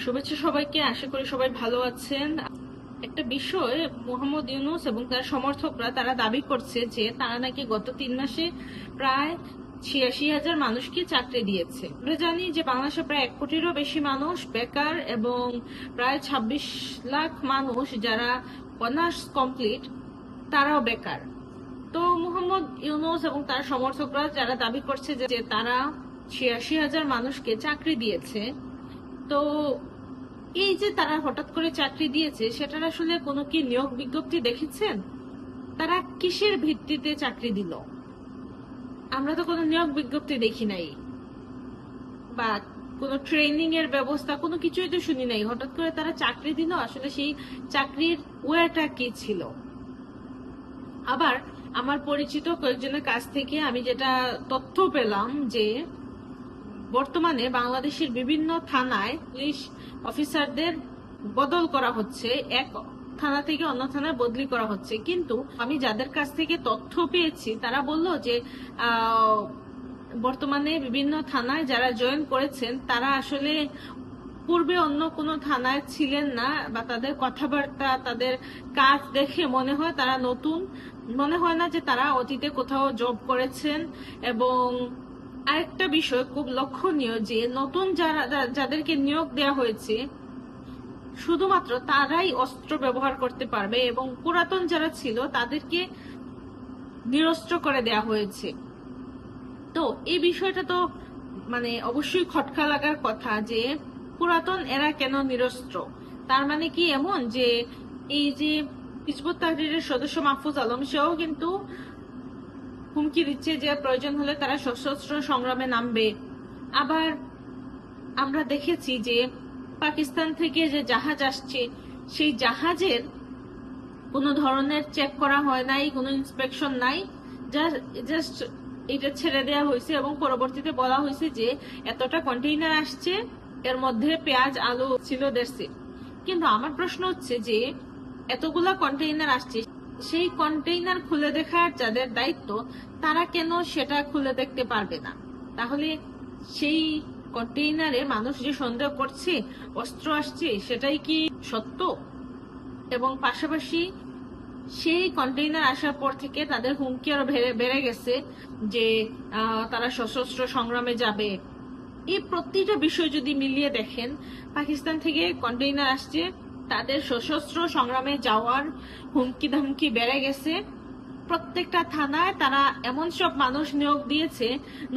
শুভেচ্ছা সবাইকে, আশা করি সবাই ভালো আছেন। একটা বিষয়, মোহাম্মদ ইউনুস এবং তার সমর্থকরা তারা দাবি করছে যে তারা নাকি গত তিন মাসে প্রায় ছিয়াশি হাজার মানুষকে চাকরি দিয়েছে। আমরা জানি যে বাংলাদেশে প্রায় এক কোটিরও বেশি মানুষ বেকার এবং প্রায় ছাব্বিশ লাখ মানুষ যারা অনার্স কমপ্লিট, তারাও বেকার। তো মোহাম্মদ ইউনুস এবং তার সমর্থকরা যারা দাবি করছে যে তারা ছিয়াশি হাজার মানুষকে চাকরি দিয়েছে তো এই যে তারা হঠাৎ করে চাকরি দিয়েছে, সেটার আসলে কোনো কি নিয়োগ বিজ্ঞপ্তি দেখেছেন? তারা কিসের ভিত্তিতে চাকরি দিল? আমরা তো কোনো নিয়োগ বিজ্ঞপ্তি দেখি নাই। বা কোনো ট্রেনিং এর ব্যবস্থা, কোনো কিছুই তো শুনি নাই। হঠাৎ করে তারা চাকরি দিল, আসলে সেই চাকরির ওয়েটা কি ছিল? আবার আমার পরিচিত কয়েকজনের কাছ থেকে আমি যেটা তথ্য পেলাম যে বর্তমানে বাংলাদেশের বিভিন্ন থানায় পুলিশ অফিসারদের বদল করা হচ্ছে। এক থানা থেকে অন্য থানায় বদলি করা হচ্ছে। কিন্তু আমি যাদের কাছ থেকে তথ্য পেয়েছি, তারা বলল যে বর্তমানে বিভিন্ন থানায় যারা জয়েন করেছেন, তারা আসলে পূর্বে অন্য কোনো থানায় ছিলেন না বা তাদের কথাবার্তা, তাদের কাজ দেখে মনে হয় তারা নতুন। মনে হয় না যে তারা অতীতে কোথাও জব করেছেন এবং আরেকটা বিষয় খুব লক্ষণীয় যে নতুন যারা যাদেরকে নিয়োগ দেওয়া হয়েছে, শুধুমাত্র তারাই অস্ত্র ব্যবহার করতে পারবে এবং পুরাতন যারা ছিল তাদেরকে নিরস্ত্র করে দেয়া হয়েছে। তো এই বিষয়টা তো মানে অবশ্যই খটকা লাগার কথা যে পুরাতন এরা কেন নিরস্ত্র? তার মানে কি এমন যে এই যে হিজবুত তাহরিরের সদস্য মাহফুজ আলম সেও কিন্তু হুমকি দিচ্ছে যে প্রয়োজন হলে তারা সশস্ত্র সংগ্রামে নামবে। আবার আমরা দেখেছি যে পাকিস্তান থেকে যে জাহাজ আসছে, সেই জাহাজের কোনো ধরনের চেক করা হয় নাই, কোনো ইন্সপেকশন নাই। জাস্ট এটা ছেড়ে দেওয়া হয়েছে এবং পরবর্তীতে বলা হয়েছে যে এতটা কন্টেইনার আসছে, এর মধ্যে পেঁয়াজ, আলু ছিল দেড়শে। কিন্তু আমার প্রশ্ন হচ্ছে যে এতগুলা কন্টেইনার আসছে সেই কন্টেইনার খুলে দেখার যাদের দায়িত্ব, তারা কেন সেটা খুলে দেখতে পারবে না? তাহলে সেই কন্টেইনারে মানুষ যে সন্দেহ করছে, অস্ত্র আসছে, সেটাই কি সত্য? এবং পাশাপাশি সেই কন্টেইনার আসার পর থেকে তাদের হুমকি আরও বেড়ে- গেছে যে তারা সশস্ত্র সংগ্রামে যাবে। এই প্রতিটা বিষয় যদি মিলিয়ে দেখেন, পাকিস্তান থেকে কন্টেইনার আসছে তাদের সশস্ত্র সংগ্রামে যাওয়ার হুমকি ধামকি বেড়ে গেছে। প্রত্যেকটা থানায় তারা এমন সব মানুষ নিয়োগ দিয়েছে,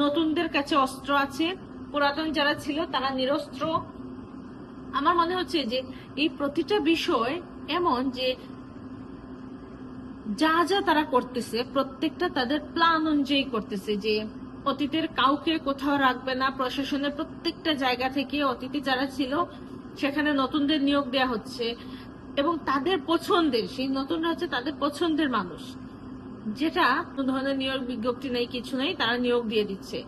নতুনদের কাছে অস্ত্র আছে, পুরাতন যারা ছিল তারা নিরস্ত্র। আমার মনে হচ্ছে যে এই প্রতিটা বিষয় এমন যে যা যা তারা করতেছে, প্রত্যেকটা তাদের প্ল্যান অনুযায়ী করতেছে যে অতীতের কাউকে কোথাও রাখবে না, প্রশাসনের প্রত্যেকটা জায়গা থেকে অতীতে যারা ছিল সেখানে নতুনদের নিয়োগ দেওয়া হচ্ছে এবং তাদের পছন্দের, সেই নতুনরা হচ্ছে তাদের পছন্দের মানুষ। যেটা কোনো ধরনের নিয়োগ বিজ্ঞপ্তি নেই, কিছু নেই, তারা নিয়োগ দিয়ে দিচ্ছে।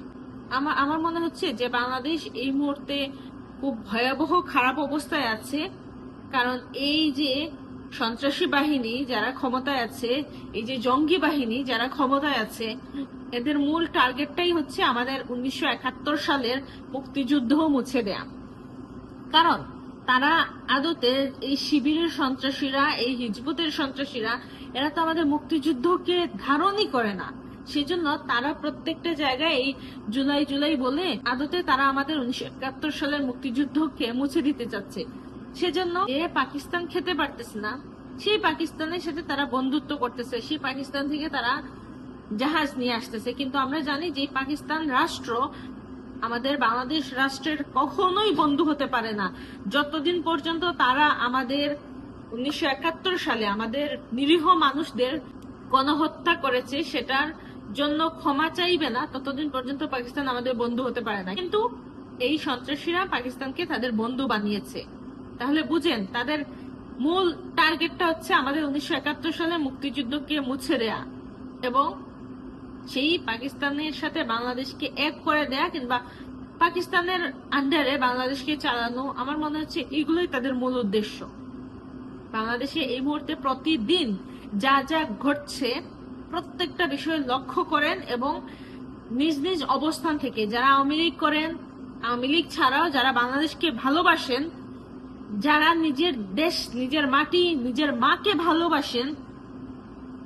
আমার আমার মনে হচ্ছে যে বাংলাদেশ এই মুহূর্তে খুব ভয়াবহ খারাপ অবস্থায় আছে। কারণ এই যে সন্ত্রাসী বাহিনী যারা ক্ষমতায় আছে, এই যে জঙ্গি বাহিনী যারা ক্ষমতায় আছে, এদের মূল টার্গেটটাই হচ্ছে আমাদের উনিশশো একাত্তর সালের মুক্তিযুদ্ধ মুছে দেয়া। কারণ তারা আদতে এই শিবিরের সন্ত্রাসীরা, এই হিজবুতের সন্ত্রাসীরা, এরা তো আমাদের মুক্তিযুদ্ধকে ধারণই করে না। সেজন্য তারা প্রত্যেকটা জায়গায় এই জুলাই জুলাই বলে আদতে তারা আমাদের উনিশশো একাত্তর সালের মুক্তিযুদ্ধকে মুছে দিতে চাচ্ছে। সেজন্য যে পাকিস্তান খেতে পারতেছে না। সেই পাকিস্তানের সাথে তারা বন্ধুত্ব করতেছে। সেই পাকিস্তান থেকে তারা জাহাজ নিয়ে আসতেছে। কিন্তু আমরা জানি যে পাকিস্তান রাষ্ট্র আমাদের বাংলাদেশ রাষ্ট্রের কখনোই বন্ধু হতে পারে না। যতদিন পর্যন্ত তারা আমাদের উনিশশো একাত্তর সালে আমাদের নিরীহ মানুষদের গণহত্যা করেছে, সেটার জন্য ক্ষমা চাইবে না, ততদিন পর্যন্ত পাকিস্তান আমাদের বন্ধু হতে পারে না। কিন্তু এই সন্ত্রাসীরা পাকিস্তানকে তাদের বন্ধু বানিয়েছে। তাহলে বুঝেন, তাদের মূল টার্গেটটা হচ্ছে আমাদের উনিশশো একাত্তর সালে মুক্তিযুদ্ধকে মুছে দেয়া। এবং সেই পাকিস্তানের সাথে বাংলাদেশকে এক করে দেয়া কিংবা পাকিস্তানের আন্ডারে বাংলাদেশকে চালানো, আমার মনে হচ্ছে এগুলোই তাদের মূল উদ্দেশ্য। বাংলাদেশে এই মুহূর্তে প্রতিদিন যা যা ঘটছে, প্রত্যেকটা বিষয় লক্ষ্য করেন এবং নিজ নিজ অবস্থান থেকে যারা আওয়ামী লীগ করেন, আওয়ামী লীগ ছাড়াও যারা বাংলাদেশকে ভালোবাসেন, যারা নিজের দেশ, নিজের মাটি, নিজের মাকে ভালোবাসেন,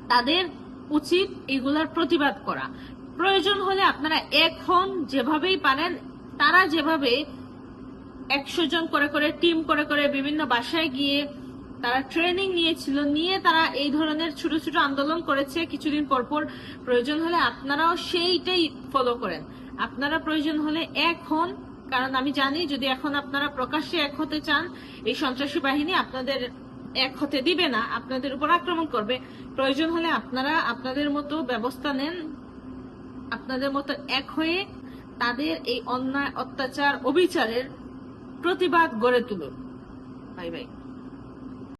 তাদের উচিত এগুলার প্রতিবাদ করা। প্রয়োজন হলে আপনারা এখন যেভাবেই পারেন, তারা যেভাবে একশো জন করে করে, টিম করে করে বিভিন্ন বাসায় গিয়ে তারা ট্রেনিং নিয়েছিল, নিয়ে তারা এই ধরনের ছোট ছোট আন্দোলন করেছে কিছুদিন পর পর, প্রয়োজন হলে আপনারাও সেইটাই ফলো করেন। আপনারা প্রয়োজন হলে এক হন কারণ আমি জানি যদি এখন আপনারা প্রকাশ্যে এক হতে চান, এই সন্ত্রাসী বাহিনী আপনাদের এক হতে দিবে না, আপনাদের উপর আক্রমণ করবে। প্রয়োজন হলে আপনারা আপনাদের মতো ব্যবস্থা নেন। আপনাদের মতো এক হয়ে তাদের এই অন্যায় অত্যাচার অবিচারের প্রতিবাদ গড়ে তুলুন। Bye bye.